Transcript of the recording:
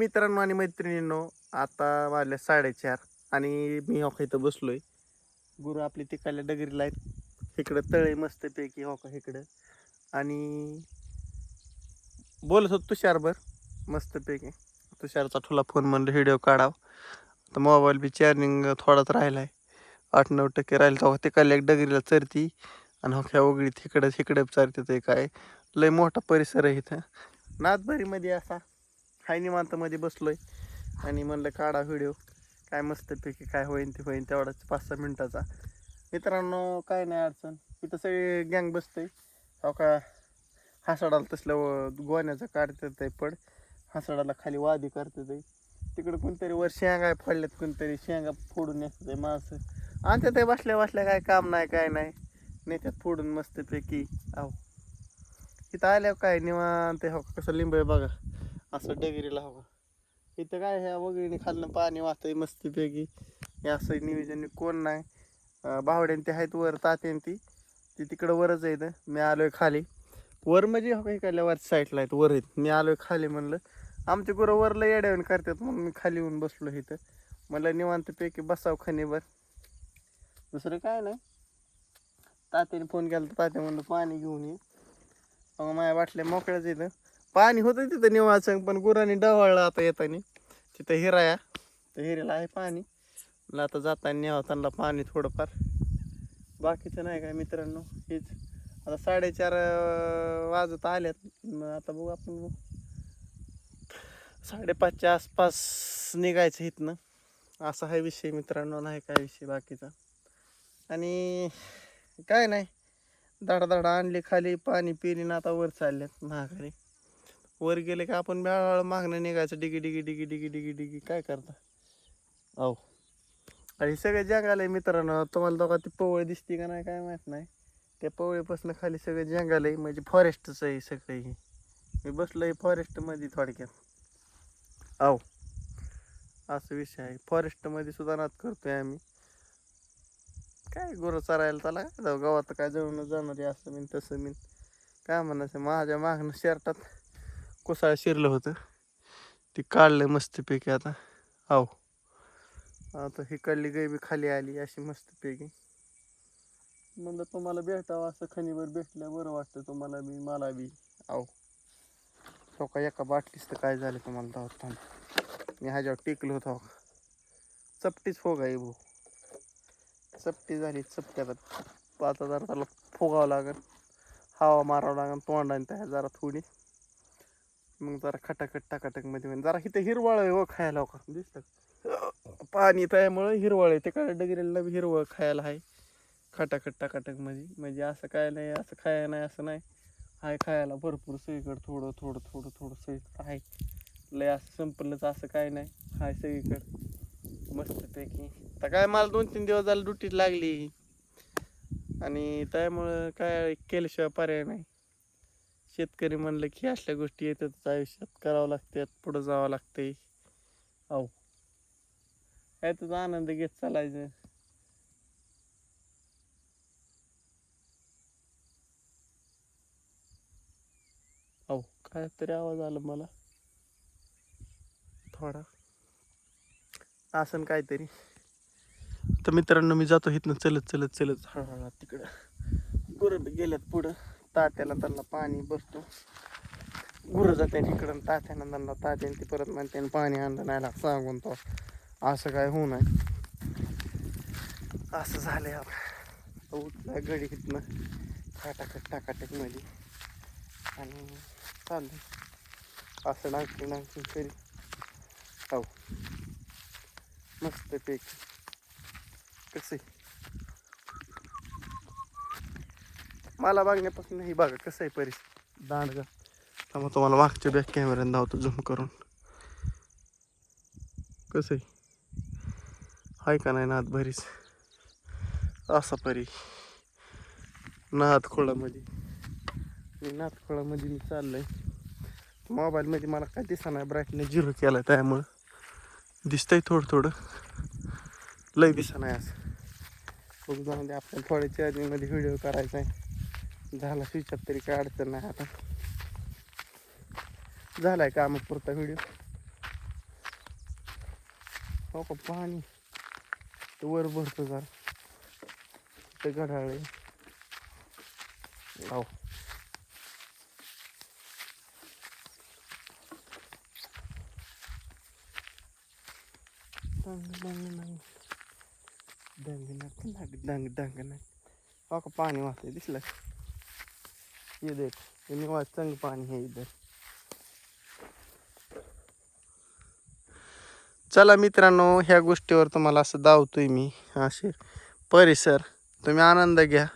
मित्रांनो आणि मैत्रिणींनो आता वाजले साडेचार आणि मी हो का इथं बसलोय. गुरु आपली तिकाल्या डगरीला आहेत. इकडं तळे मस्तपैकी हो का इकडं. आणि बोलत होतो तुषारभर मस्तपैकी तुषारचा ठुला फोन म्हणलं व्हिडिओ काढाव. तर मोबाईल बी चार्जिंग थोडाच राहिला आहे आठ नऊ टक्के राहिलं तेव्हा तिकाल्या एक डगरीला चरती आणि हो वगळी तिकडं तिकडं इकडं चरते ते काय. लय मोठा परिसर आहे इथं. नादभरीमध्ये असा हाय निवांतमध्ये बसलोय. आणि म्हणलं काढा व्हिडिओ. काय मस्तपैकी काय होईन ते होईन तेवढाच पाच सहा मिनिटाचा. मित्रांनो काय नाही अडचण. इथं सगळे गँग बसतंय. हो का? हासाडाला तसलं व- गोण्याचं काढतात आहे पड. हासाडाला खाली वादी करतात ते. तिकडं कोणतरी वर शेंगा फोडल्यात कोणतरी शेंगा फोडून येतात आहे माणसं आणि ते बसल्या बसल्या काय काम नाही काय नाही. नेत्यात फोडून मस्तपैकी. आहो. इथं आल्यावर काय निवांत हो का? कसं लिंब आहे बघा. असं डगरीला हवं. इथं काय ह्या वगैरे खालनं पाणी वाहतंय मस्तपैकी हे असं नियोजन कोण नाही. बावड्यान ते आहेत वर तात्यान ती. ती तिकडं वरच आहे मी आलोय खाली. वर म्हणजे हो का इकडल्या वरच्या साईडला आहेत वर आहेत. मी आलोय खाली म्हणलं. आमचे गुरं वरला येड्यावून करतात मग मी खाली येऊन बसलो इथं. मला निवांतपैकी बसाव खनेवर दुसरं काय नाही. तात्याने फोन केला तर तात्या म्हणलं पाणी घेऊन ये. मग माझ्या बाटल्या मोकळ्याच येतं पाणी होतं तिथं निवाचं पण गुरांनी डवाळला आता येताना. तिथं हिराया तर हिरेला आहे पाणी. म्हणलं आता जाताना न्यावं पाणी थोडंफार. बाकीचं नाही काय मित्रांनो हेच. आता साडेचार वाजत आल्यात. मग आता बघू आपण साडेपाचच्या आसपास निघायचं इथनं. असा हा विषय मित्रांनो नाही काय विषय बाकीचा. आणि काय नाही. दाडा आणली खाली पाणी पिली ना आता वर चालल्यात महागारी वर गेले का आपण हळूहळू मागणं निघायचं. डिगी डिगी डिगी डिगी डिगी डिगी. काय करता? अहो. आणि सगळे जंगाल आहे मित्रांनो. तुम्हाला दोघा ती पवळ दिसते का नाही काय माहीत नाही. त्या पवळीपासून खाली सगळं जंगल आहे. म्हणजे फॉरेस्टच आहे सगळं हे. मी बसलोय फॉरेस्टमध्ये थोडक्यात. आहो असं विषय आहे. फॉरेस्टमध्ये सुद्धा नात करतोय आम्ही. काय गुरु चरायला त्याला काय जाऊ गावात काय जळून जाणार आहे. असं मी तसं मी काय म्हणायचं? माझ्या मागणं शर्टात कोसाळं शिरलं होतं. ते काढलं मस्तपैकी आता. हो आता ही काढली गैबी बी खाली आली अशी मस्तपैकी. म्हणलं तुम्हाला भेटावं असं खणीवर भेटलं बरं वाटतं तुम्हाला बी मला बी. आहो तो का एका बाटलीच तर काय झालं तुम्हाला धावत मी ह्याच्यावर टेकलो होतो. चपटीच फोग आहे भाऊ. चपटी झाली चपटी आता आता जरा त्याला फुगावं लागेल हवा मारावं लागेल तोंडाने त्या जरा थोडी. मग जरा खटाखट टाकाटकमध्ये होईल जरा इथं हिरवळ आहे हो खायला का दिसतं? पाणी त्यामुळं हिरवळ आहे. तिकडे डगिरीला हिरवळ खायला आहे. खटाखट टाकाटकमध्ये. म्हणजे असं काय नाही असं खायला नाही असं नाही. हाय खायला भरपूर सगळीकडं थोडं थोडं थोडं थोडं सगळीकडं आहे. लय असं संपलंच असं काय नाही. हाय सगळीकडं. मस्तपैकी आता काय मला दोन तीन दिवस झाले ड्युटी लागली. आणि त्यामुळं काय केल्याशिवाय पर्याय नाही. शेतकरी म्हणलं की असल्या गोष्टी येतात आयुष्यात. करावं लागतात पुढं जावं लागतंय. अहो यातच आनंद घेत चालायचं. अहो काय तरी आवाज आला मला. थोडा. असं काहीतरी. तर मित्रांनो मी जातो इथनं. चलत चलत चलत. हळूहळू तिकडं. गुरं गेल्यात पुढं. तात्याला त्यांना पाणी बसतो. गुरं जाते इकडं आणि त्यांना तात्याने ती परत म्हणते पाणी आणलं नाही सांगून तो. असं काय होऊ नये. असं झालंय आता. उठला गडी इथनं खाटाखट टाकाटकमध्ये. आणि चाललं असं नागपूर नागपूर तरी. हो. मस्त पैकी. कसं आहे मला बघण्यापासून ही बघा कसं आहे परिस्थिती. दांडगा. त्यामुळे तुम्हाला मागच्या बॅक कॅमेऱ्यानं धावतो झूम करून. कसं आहे? हाय का नाही नाद भरीस असा परी. नाद खोळामध्ये मी नाद खोळामध्ये मी चाललंय. मोबाईलमध्ये मला काय दिसा नाही ब्राईटने झिरो केला त्यामुळं. दिसतंय थोडं थोडं. लय दिसा नाही असं. बघू जाऊन आपल्याला थोड्या चार्जिंगमध्ये व्हिडिओ करायचा आहे. झाला स्विच तरी काय अडचण नाही आता. झालाय का मग पुरता व्हिडिओ हो का पाणी. ते वर भरतो जरा. ते घड्याळे लाव हो. डंग डंग डंग डंग डंग डंग डंग डंग डंग हो का पाणी वाहते दिसलं? ये देख इनके निवास चंग पाणी है इधर। चला मित्रांनो ह्या गोष्टीवर तुम्हाला असं दावतोय मी असे. परिसर तुम्ही आनंद घ्या.